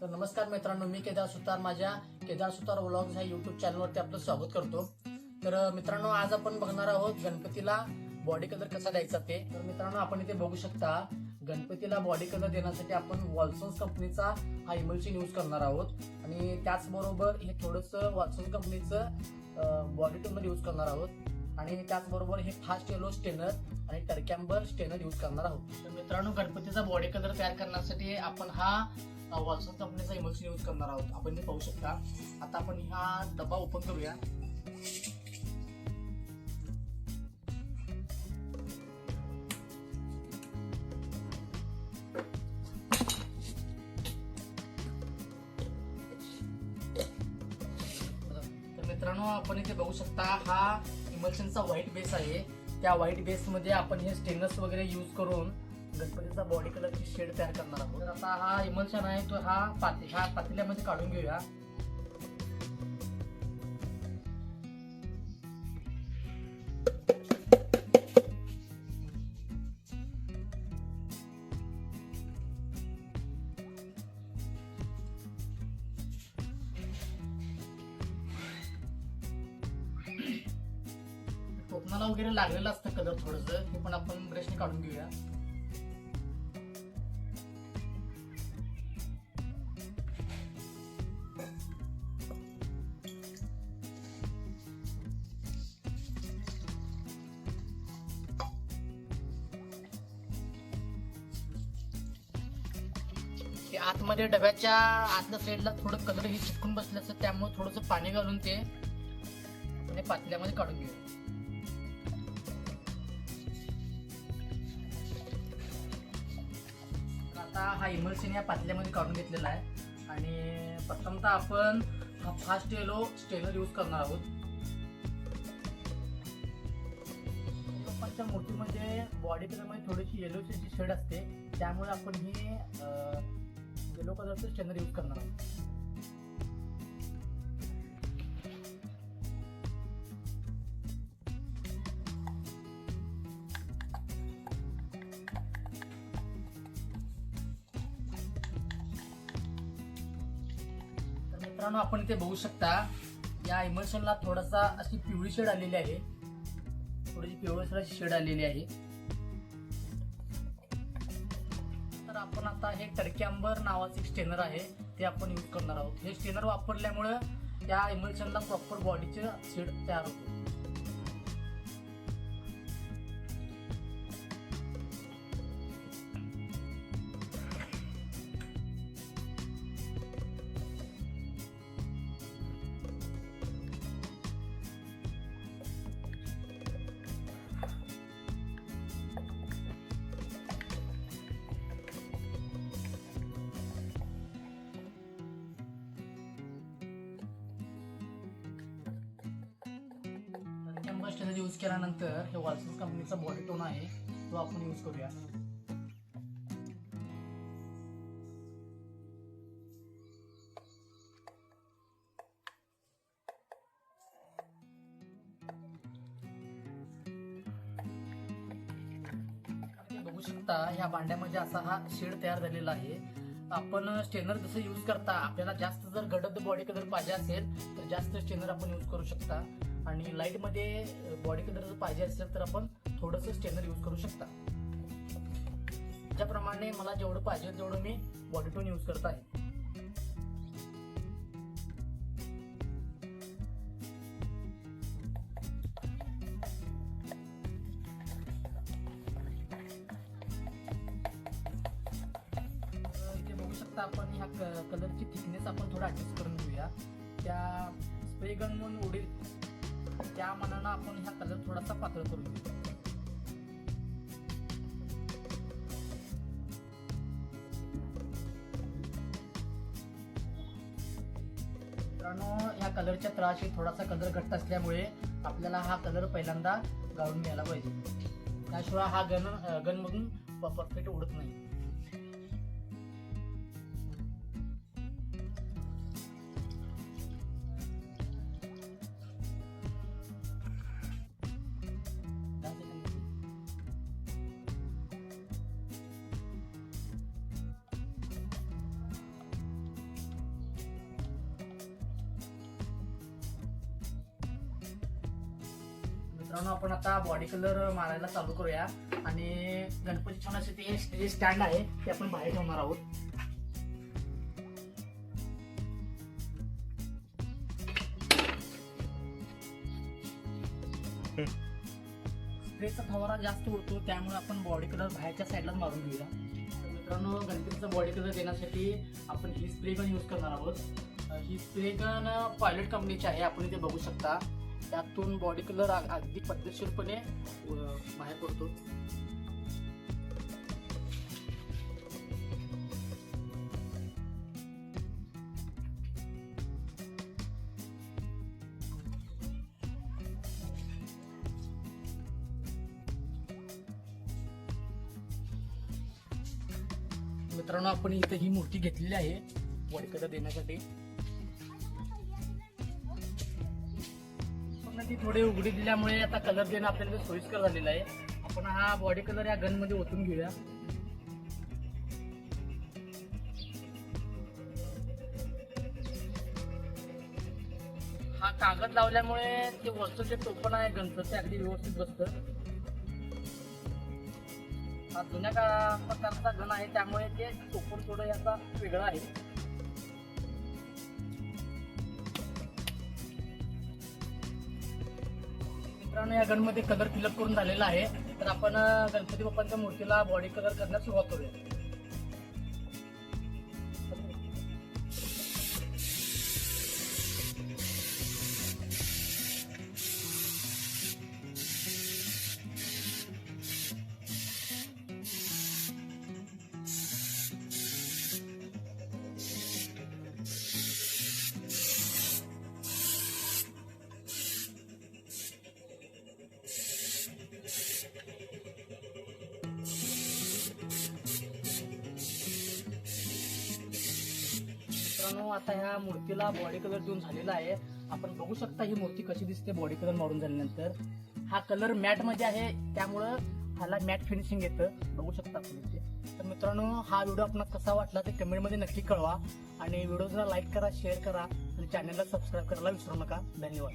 तर नमस्कार मित्रांनो मी केदार सुतार माझ्या केदार सुतार व्लॉग्स ह्या युट्यूब चॅनलवरती आपलं स्वागत करतो. तर मित्रांनो आज आपण बघणार आहोत गणपतीला बॉडी कलर कसा द्यायचा ते. तर मित्रांनो आपण इथे बघू शकता गणपतीला बॉडी कलर देण्यासाठी आपण वॉल्सन्स कंपनीचा हा इमल्शन यूज करणार आहोत. आणि त्याचबरोबर हे थोडंसं वॉल्सन्स कंपनीचं बॉडी टोनर यूज करणार आहोत. आणि त्याचबरोबर हे फास्ट येलो स्टेनर आणि टर्कॅम्बर स्टेनर यूज करणार आहोत. तर मित्रांनो गणपतीचा बॉडी कलर तयार करण्यासाठी आपण हा वॉल्सन कंपनीचा इमल्शन यूज करणार आहोत. आपण ते पाहू शकता. आता आपण हा डबा ओपन करूया. तर मित्रांनो आपण इथे बघू शकता हा इमल्शनचा व्हाईट बेस आहे. त्या व्हाईट बेस मध्ये आपण हे स्टेनलेस वगैरे यूज करून गणपतीचा बॉडी कलरची शेड तयार करणार आहोत. तर आता हा इमल्शन आहे तो हा पाती ह्या पातेल्यामध्ये काढून घेऊया. टोपणाला वगैरे लागलेलं असतं कलर थोडंसं हे पण आपण ब्रशने काढून घेऊया. ते आतमध्ये डब्याच्या आतल्या साईडला थोडं कलर हे चिटकून बसलं असतं त्यामुळे थोडंसं पाणी घालून ते आपण पातल्यामध्ये काढून घेऊ. आता हा इमल्सन या पातल्यामध्ये काढून घेतलेला आहे. आणि प्रथमतः आपण हा फास्ट येलो स्टेनर यूज करणार आहोत. लोकांच्या मूर्तीमध्ये बॉडी कलरमध्ये थोडीशी येलोची जी शेड असते त्यामुळे आपण हे येलो कलरचं स्टेनर यूज करणार मित्रांनो आपण इथे बघू शकता या इमर्शनला थोडासा अशी पिवळी शेड आलेली आहे. थोडीशी पिवळसराची शेड आलेली आहे. तर आपण आता हे टडक्यांबर नावाचं एक स्टेनर आहे ते आपण यूज करणार आहोत. हे स्टेनर वापरल्यामुळं या इमल्शनला प्रॉपर बॉडीचे सीड तयार होतो टर्कॅम्बर स्टेनर यूज केल्यानंतर हे वॉल्सन्स कंपनीचा बॉडी टोन आहे तो आपण यूज करूया. बघू शकता ह्या भांड्यामध्ये असा हा शेड तयार झालेला आहे. आपण स्टेनर जसं यूज करता आपल्याला जास्त जर गडद बॉडी कलर पाहिजे असेल तर जास्त स्टेनर आपण यूज करू शकता. आणि लाईटमध्ये बॉडी कलर जर पाहिजे असेल तर आपण थोडंसं स्टेनर यूज करू शकता. त्याप्रमाणे मला जेवढं पाहिजे तेवढं मी बॉडी टोन यूज करत आहे. इथे बघू शकता आपण ह्या कलरची थिकनेस आपण थोडा ऍडजस्ट करून घेऊया. त्या स्प्रे गन म्हणून उडेल. त्या मनानं आपण ह्या कलर थोडासा पातळ करून घेऊ मित्रांनो ह्या कलरच्या तळाशी थोडासा कलर घट्ट असल्यामुळे आपल्याला हा कलर पहिल्यांदा गाळून घ्यायला पाहिजे. त्याशिवाय हा गन गन मधून परफेक्ट उडत नाही. मित्रांनो आपण आता बॉडी कलर मारायला चालू करूया. आणि गणपती ठेवण्यासाठी जे स्टँड आहे ते आपण बाहेर ठेवणार आहोत. स्प्रेचा फवारा जास्त उडतो त्यामुळे आपण बॉडी कलर बाहेरच्या साईडलाच मारून घेऊया. तर मित्रांनो गणपतीचा बॉडी कलर देण्यासाठी आपण ही स्प्रे गन यूज करणार आहोत. ही स्प्रे गन पायलट कंपनीची आहे आपण इथे बघू शकता. त्यातून बॉडी कलर अगदी पद्धतशीरपणे बाहेर पडतो. मित्रांनो आपण इथे ही मूर्ती घेतलेली आहे बॉडी कलर देण्यासाठी. ती थोडी उघडी दिल्यामुळे आता कलर देणं आपल्याला सोयीस्कर झालेलं आहे. आपण हा बॉडी कलर या गनमध्ये ओतून घेऊया. हा कागद लावल्यामुळे ते वस्तू जे टोपण आहे गणचं ते अगदी व्यवस्थित बसतं. हा जुन्या का प्रकारचा गण आहे त्यामुळे ते टोपण थोडं याचा वेगळा आहे. मित्रांनो या गणमध्ये कलर फिलअप करून झालेला आहे. तर आपण गणपती बाप्पांच्या मूर्तीला बॉडी कलर करण्यास सुरुवात करूया. मित्रांनो आता ह्या मूर्तीला बॉडी कलर देऊन झालेला आहे. आपण बघू शकता ही मूर्ती कशी दिसते बॉडी कलर मारून झाल्यानंतर. हा कलर मॅटमध्ये आहे त्यामुळं ह्याला मॅट फिनिशिंग येतं. बघू शकता आपण इथे. तर मित्रांनो हा व्हिडिओ आपण कसा वाटला ते कमेंटमध्ये नक्की कळवा. आणि व्हिडिओला लाईक करा शेअर करा आणि चॅनलला सबस्क्राईब करायला विसरू नका. धन्यवाद.